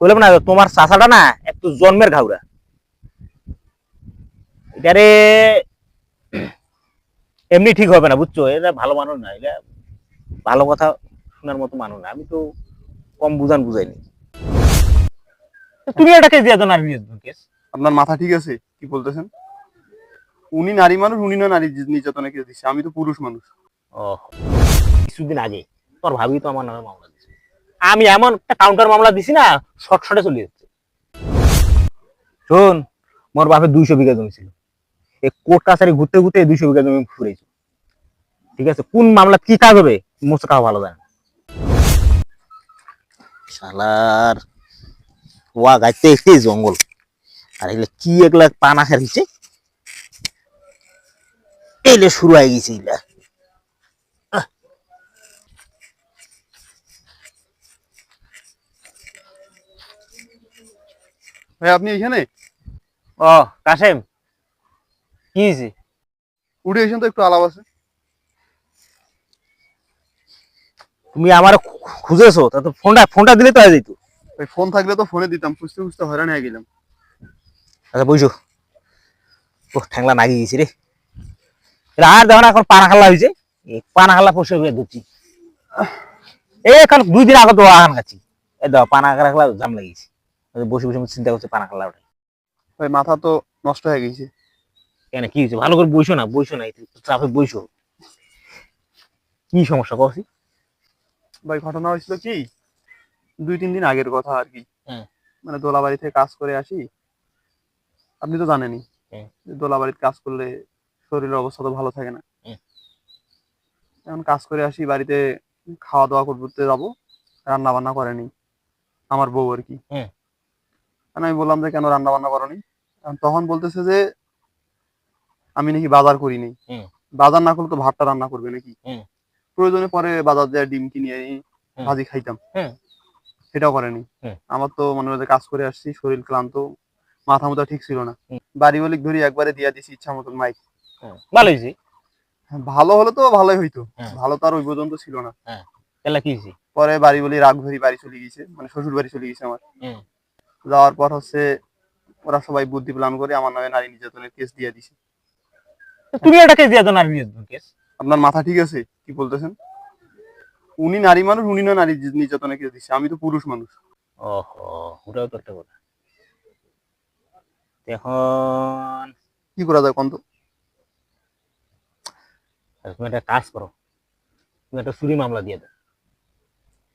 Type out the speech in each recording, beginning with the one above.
কইলাম না তোমার চাচাটা না একটু জন্মের ঘাউরা। এটারে এমনি ঠিক হবে না বুঝছ? এটা ভালো মানুষ না এটা ভালো কথা শোনার মতো মানুষ না। আমি তো কম বুঝান বুঝাইনি। তুমি এটাকে দিয়ে নারী নির্যাতন কেস? আপনার মাথা ঠিক আছে? কি বলতেছেন? উনি নারী মানুষ উনি না নারী নির্যাতনে কেস দিচ্ছে। আমি তো পুরুষ মানুষ। ও কিছুদিন আগে। তোর ভাবি তো আমার নামে মামলা আমি এমন একটা কাউন্টার মামলা দিছি না শর্ট শর্টে চলে যাচ্ছে। শোন, মোর বাপের দুইশো বিঘা জমি ছিল। এই কোর্ট কাছারি ঘুরতে ঘুরতে দুইশো বিঘা জমি ফুরেছি ঠিক আছে? কোন মামলা কি কাজ হবে মোস্ট কাজ ভালো জানে না। শালার, ওয়া গাইতে একটি জঙ্গল। আর এগুলো কি এগুলা পানা খেলছে? এলে শুরু হয়ে গেছে এগুলা। ভাই আপনি এখানে? ও কাশেম। কি হয়েছে? উঠে এসেন তো একটু আলাপ আছে। তুমি আমার খুঁজেছো তা তো ফোনটা ফোনটা দিলে তো হয়ে যেত। ভাই ফোন থাকলে তো ফোনে দিতাম খুঁজতে খুঁজতে হয়রান হয়ে গেলাম। আচ্ছা বইসো ও ঠ্যাংলা নাগি গেছি রে। আর দেখো এখন পানা খাল্লা হয়েছে। পানা খাল্লা পয়সা হয়ে ধরছি। এই এখন দুই দিন আগে তো আহান খাচ্ছি। এই দাও পানা খাল্লা জাম লাগিয়েছি। বসে বসে চিন্তা করছে পানা খাল্লা ওঠে ভাই মাথা তো নষ্ট হয়ে গেছে। কেন কি হয়েছে? ভালো করে বইসো না বইসো না চাপে বইসো। কি সমস্যা কছি ভাই ঘটনা হয়েছিল কি? দুই তিন দিন আগের কথা আর কি। হ্যাঁ। মানে দোলাবাড়ি থেকে কাজ করে আসি। আপনি তো জানেনই হ্যাঁ। দোলাবাড়িতে কাজ করলে শরীরের অবস্থা তো ভালো থাকে না। হ্যাঁ। এখন কাজ করে আসি বাড়িতে খাওয়া দাওয়া করতে যাব। রান্না বান্না করেনি আমার বউ আর কি। হ্যাঁ। কারণ আমি বললাম যে কেন রান্না বান্না করনি তখন বলতেছে যে আমি নাকি বাজার করিনি হ্যাঁ। বাজার না করলে তো ভাতটা রান্না করবে নাকি হ্যাঁ। প্রয়োজনে পরে বাজার দিয়ে ডিম কিনে হ্যাঁ। ভাজি খাইতাম হ্যাঁ। সেটাও করেনি হ্যাঁ। আমার তো মনে হয় কাজ করে আসছি শরীর ক্লান্ত মাথা মতো ঠিক ছিল না বাড়ি বলিক ধরি একবারে দিয়া দিছি ইচ্ছা মতন মাইক ভালো হয়েছে ভালো হলে তো ভালোই হইতো হ্যাঁ। ভালো তো আর ওই পর্যন্ত ছিল না পরে বাড়ি বলি রাগ ধরি বাড়ি চলে গেছে মানে শ্বশুর বাড়ি চলে গেছে আমার। যাওয়ার পর হচ্ছে ওরা সবাই বুদ্ধি প্ল্যান করে আমার নামে নারী নির্যাতনের কেস দিয়ে দিছে। তুমি এটাকে দিয়ে দাও নারী নির্যাতন কেস আপনার মাথা ঠিক আছে? কি বলতেছেন? উনি নারী মানুষ উনি না নারী নির্যাতনের কেস দিচ্ছে আমি তো পুরুষ মানুষ। ওহো ওটাও তো একটা কথা। এখন কি করা যায় কোন তো তুমি একটা কাজ করো। তুমি একটা চুরি মামলা দিয়ে দাও।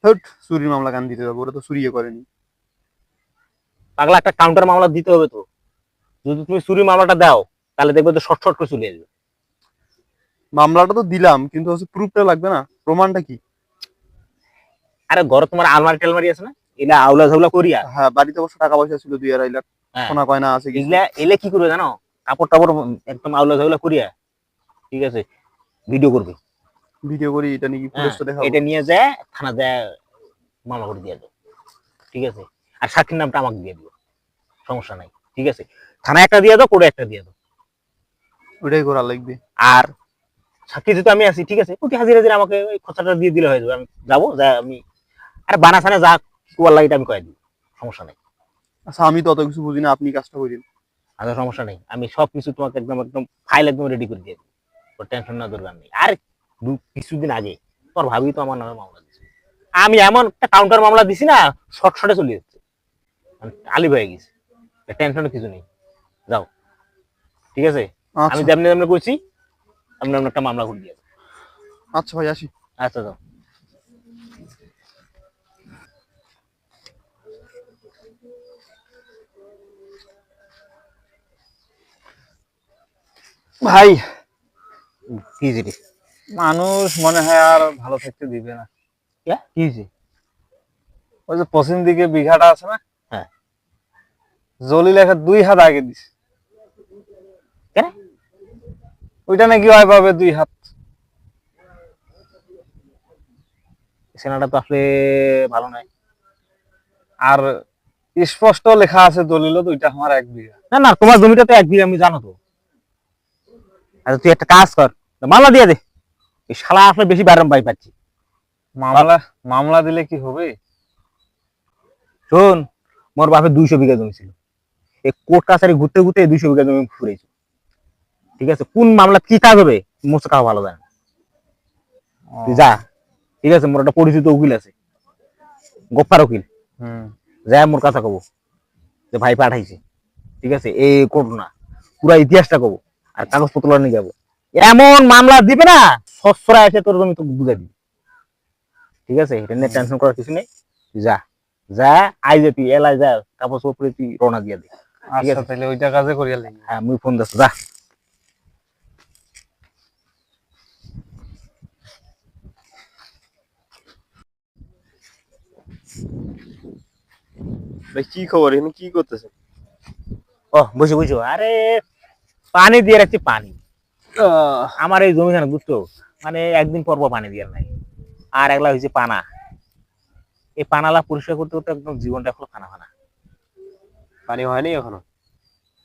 হট চুরির মামলা কান দিতে যাব? ওরা তো চুরিয়ে করেনি। পাগলা একটা কাউন্টার মামলা দিতে হবে তো। যদি তুমি চুরি মামলাটা দাও তাহলে দেখবে তো শর্ট শর্ট করে চলে আসবে। মামলাটা তো দিলাম কিন্তু হচ্ছে প্রুফটা লাগবে না। প্রমাণটা কি? আরে ঘরে তোমার আলমারি টালমারি আছে না? এলা আউলা ঝাউলা করিয়া। হ্যাঁ বাড়িতে অবশ্য টাকা পয়সা ছিল দুই আড়াই লাখ। হ্যাঁ। সোনা কয়না আছে। এগুলা এলে কি করবে জানো? কাপড় টাপড় একদম আউলা ঝাউলা করিয়া ঠিক আছে ভিডিও করবে। ভিডিও করি এটা নাকি হ্যাঁ, ফুটেজটা দেখাবো? এটা নিয়ে যায় থানা যায় মামলা করে দিয়ে দাও ঠিক আছে? আর সাক্ষীর নামটা আমাকে দিয়ে দিও। সমস্যা নাই ঠিক আছে? থানা একটা দিয়ে দাও কোর্টে একটা দিয়ে দাও। ওইটাই করা লাগবে। আর সাক্ষী যেহেতু আমি আছি ঠিক আছে? প্রতি হাজির হাজির আমাকে ওই খরচাটা দিয়ে দিলে হয়ে যাবে। আমি যাব যা আমি আরে বানা সানা যা কুয়ার লাগে আমি কয়ে দিই সমস্যা নেই। আচ্ছা আমি তো অত কিছু বুঝি না আপনি কাজটা করেন। আর সমস্যা নেই। আমি সব কিছু তোমাকে একদম একদম ফাইল একদম রেডি করে দিয়ে দিই টেনশন না দরকার নেই। আর দু- কিছুদিন আগে তোর ভাবি তো আমার নামে মামলা দিছে আমি এমন একটা কাউন্টার মামলা দিছি না শর্ট শর্টে চলে যাচ্ছে। আলিব হয়ে গেছে। টেনশনের কিছু নেই। যাও। ঠিক আছে? আমি আচ্ছা যেমনি যেমনি করছি আপনি এমন একটা মামলা করে দিয়ে আচ্ছা ভাই আসি। আচ্ছা যাও। ভাই। কি জিনিস মানুষ মনে হয় আর ভালো থাকতে দিবে না। কি? হয়েছে ওই যে পশ্চিম দিকে বিঘাটা আছে না? হ্যাঁ। জলি লেখা দুই হাত আগে দিছে। কেন? ওইটা নাকি হয় পাবে দুই হাত। সেনাটা তো আসলে ভালো নয় আর স্পষ্ট লেখা আছে দলিল দুইটা আমার এক বিঘা। না না তোমার জমিটা তো এক বিঘা আমি জানো তো। আচ্ছা তুই একটা কাজ কর মামলা দিয়ে দে। এই শালা আসলে বেশি বারম পাই পাচ্ছি। মামলা মামলা দিলে কি হবে? শোন মোর বাপের দুইশো বিঘা জমি ছিল। কোর্ট কাছারি ঘুরতে ঘুরতে দুইশো বিঘা জমি ফুরেছে ঠিক আছে? কোন মামলা কি কাজ হবে মোস্ট কাউ ভালো জানে যা। ঠিক আছে? মোর একটা পরিচিত উকিল আছে। গোপার উকিল। যা মোর কথা কব। যে ভাই পাঠাইছে। ঠিক আছে? এই ঘটনা পুরা ইতিহাসটা কব। আর কাগজপত্র নিয়ে যাব। এমন মামলা দিবে না সসরা এসে তোর জমি তোকে বুঝাই দিবে। ঠিক আছে? এটা নিয়ে টেনশন করার কিছু নেই। যা। যা আই যে তুই এলাই যা কাপড় চোপড় পরে তুই রওনা দিয়ে দে। ঠিক আচ্ছা আছে। তাহলে ওইটা কাজে করিয়া লাগি হ্যাঁ মুই ফোন দিচ্ছি যা। ভাই কি খবর? এখানে কি করতেছে ও বুঝছ বুঝছ আরে পানি দিয়ে রাখছি পানি। আমার এই জমিখানে বুঝছ মানে একদিন পর পর পানি দিয়ে নাই। আর একলা হয়েছে পানা। এই পানালা পরিষ্কার করতে করতে একদম জীবনটা এখন ফানা ফানা পানি হয়নি এখনও?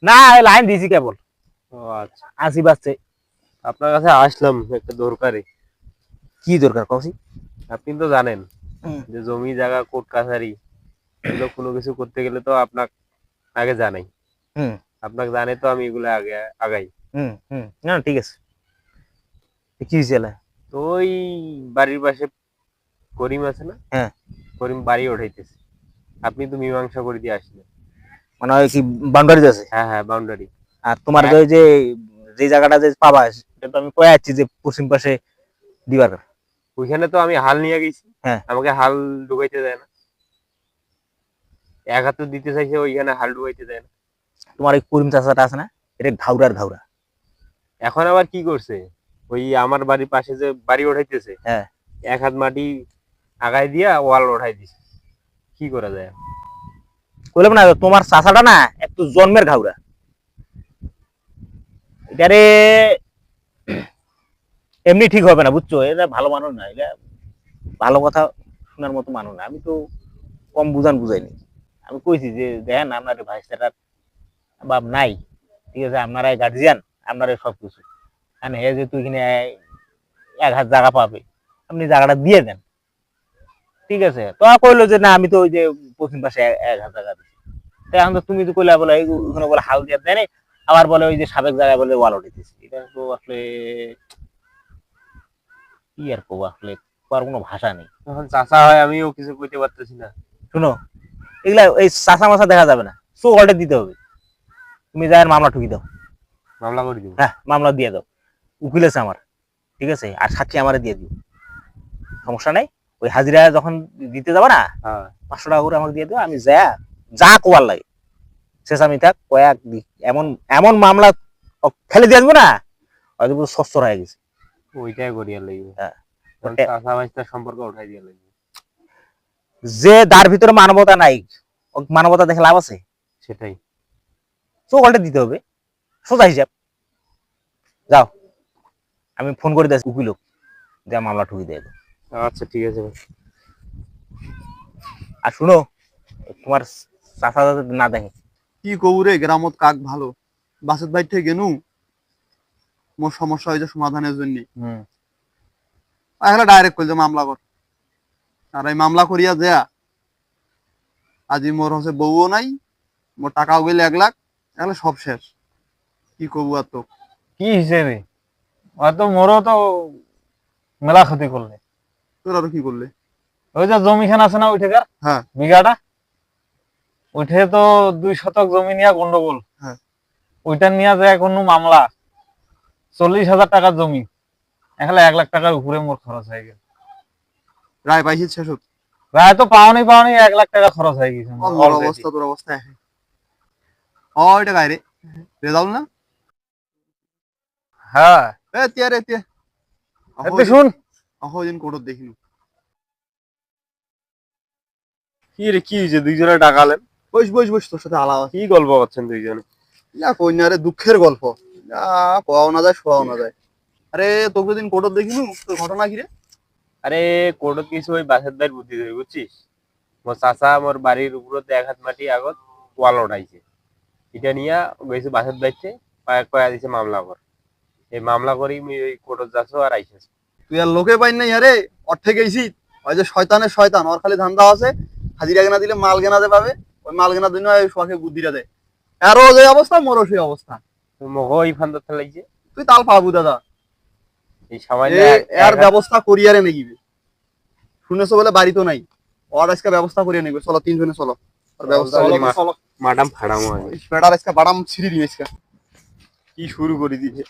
না লাইন দিয়েছি কেবল। ও আচ্ছা। আসি বাজছে। আপনার কাছে আসলাম একটা দরকারে। কি দরকার কৌশি আপনি তো জানেন যে জমি জায়গা কোর্ট কাছারি এগুলো কোনো কিছু করতে গেলে তো আপনার আগে জানাই। হুম। আপনাকে জানে তো আমি এগুলো আগে আগাই। হুম হুম। না ঠিক আছে। কি হয়েছে তো ওই বাড়ির পাশে করিম আছে না? হ্যাঁ। করিম বাড়ি ওঠাইতেছে। আপনি তো মীমাংসা করে দিয়ে আসলেন। মানে কি বাউন্ডারি আছে? হ্যাঁ হ্যাঁ বাউন্ডারি আর তোমার হ্যাঁ। ওই যে যে জায়গাটা যে পাবা সেটা তো আমি কয়ে যাচ্ছি যে পশ্চিম পাশে দিবার ওইখানে তো আমি হাল নিয়ে গেছি। হ্যাঁ। আমাকে হাল ঢুকাইতে দেয় না। এক হাতে দিতে চাইছে ওইখানে হাল ঢুকাইতে দেয় না। তোমার ওই করিম চাষাটা আছে না? এটা ঘাউরার ঘাউরা এখন আবার কি করছে? ওই আমার বাড়ির পাশে যে বাড়ি ওঠাইতেছে হ্যাঁ। এক হাত মাটি আগায় দিয়া ওয়াল ওঠাই দিছে। কি করা যায়? বললাম না, তোমার চাষাটা না একটু জন্মের ঘাউরা। এটারে এমনি ঠিক হবে না, বুঝছ? এটা ভালো মানুষ না, এটা ভালো কথা শোনার মতো মানুষ না। আমি তো কম বুঝান বুঝাইনি। আমি কইছি যে, দেখেন আপনার ভাই স্যার বাপ নাই, ঠিক আছে? আপনারাই গার্জিয়ান আপনারাই সব কিছু আর হে যে তুই কিনে এক হাত জায়গা পাবে, আপনি জায়গাটা দিয়ে দেন। ঠিক আছে? তো কইলো যে, না, আমি তো ওই যে পশ্চিম পাশে এক- এক হাত জায়গা দিচ্ছি তো এখন তো তুমি তো কইলা বলে ওখানে বলে হাল দিয়ে দেয় আবার বলে ওই যে সাবেক জায়গায় বলে ওয়াল উঠেছিস এটা তো আসলে কি আর কব আসলে আর কোনো ভাষা নেই। এখন চাষা হয় আমিও কিছু কইতে পারতেছি না। শুনো এগুলা এই চাষা মাছা দেখা যাবে না। সো অর্ডার দিতে হবে। তুমি যাই মামলা ঠুকি দাও। মামলা করে দিব। হ্যাঁ মামলা দিয়ে দাও। উকিল আছে আমার ঠিক আছে? আর সাক্ষী আমারে দিয়ে দিও। সমস্যা নাই? ওই হাজিরা যখন দিতে যাবা না হ্যাঁ। পাঁচশো টাকা করে আমাকে দিয়ে দিও আমি যা যা কোয়ার লাগে। শেষ আমি থাক কয়েক এমন এমন মামলা ফেলে দিয়ে আসব না হয়তো পুরো সস্ত হয়ে গেছে। ওইটাই করিয়া লাগবে হ্যাঁ। সম্পর্ক উঠাই দিয়া লাগবে যে তার ভিতরে মানবতা নাই মানবতা দেখে লাভ আছে? সেটাই। চোখটা দিতে হবে সোজা হিসাব। যাও আমি ফোন করে দিয়েছি উকিল যা মামলা ঠুকি দিয়ে দেবো। আচ্ছা ঠিক আছে ভাই। আর শুনো তোমার চাষা যাতে না দেখে। কি কবুরে গ্রামত কাক ভালো? বাসের বাইর থেকে গেনু মোর সমস্যা হয়েছে সমাধানের জন্য। হুম। তাহলে ডাইরেক্ট করছে মামলা কর। আর এই মামলা করিয়া দেয়া আজি মোর হচ্ছে বউও নাই মোর টাকাও গেলে এক লাখ তাহলে সব শেষ। কি করব আর তো কি হিসেবে হয়তো মোরও তো মেলা ক্ষতি করলে। তোর আরও কি করলে ওই যে জমিখান আছে না ওইটাকার হ্যাঁ। বিঘাটা ওইঠে তো দুই শতক জমি নিয়ে গন্ডগোল। হ্যাঁ। ওইটা নিয়ে যায় কোনো মামলা। চল্লিশ হাজার টাকার জমি। এখানে এক লাখ টাকার উপরে মোর খরচ হয়ে গেল রায় পাইছি শেষ হত। প্রায় তো পাওনি পাওনি এক লাখ টাকা খরচ হয়ে গেছে। অবস্থা তোর অবস্থা। ও এটা গায়ে রে। রেজাল্ট না? হ্যাঁ। এ তিয়া। রে তিয়া শুন। দেখিনু। কি রে কি হয়েছে? দুইজনে ডাকালেন? বস বস বস তোর সাথে আলাদা কি গল্প করছেন দুইজনে? না দুঃখের গল্প। না না যায় শোয়াও না যায়। আরে তোকে দিন কোটত দেখিনু? তোর ঘটনা কি রে? আরে কোর্টত কিছু ওই বাসের দায়ের বুদ্ধি দেবে বুঝছিস? মোর চাচা আমার বাড়ির উপরতে এক হাত মাটি আগত ওয়াল উঠাইছে এটা নিয়ে গেছে বাসের দায়িত্বে কয়া দিছে মামলা কর। এই মামলা করি ওই কোর্টত যাচ্ছ আর আইসেছ। তুই আর লোকে পাইন নাই আরে অর্থে গেছি ওই যে শয়তানের শয়তান ওর খালি ধান্দা আছে। হাজিরা কেনা দিলে মাল কেনাতে পাবে। ওই মাল কেনার জন্য ওই শখে বুদ্ধিটা দেয় এরও যে অবস্থা মোরও সেই অবস্থা। মগো এই ফান্দ লাগছে। তুই তাল পাবু দাদা। এই সামান্য এর ব্যবস্থা করিয়ারে নেগিবে শুনেছো বলে বাড়ি তো নাই। ওর আজকে ব্যবস্থা করিয়ে নেবে চলো তিনজনে চলো। ওর ব্যবস্থা চলো, করিয়ে মা- চলো। মাডাম ফাড়ামো। স্প্রেডার আজকে বাড়াম ছিঁড়ি দিবে আজকে। কি শুরু করে দিয়েছে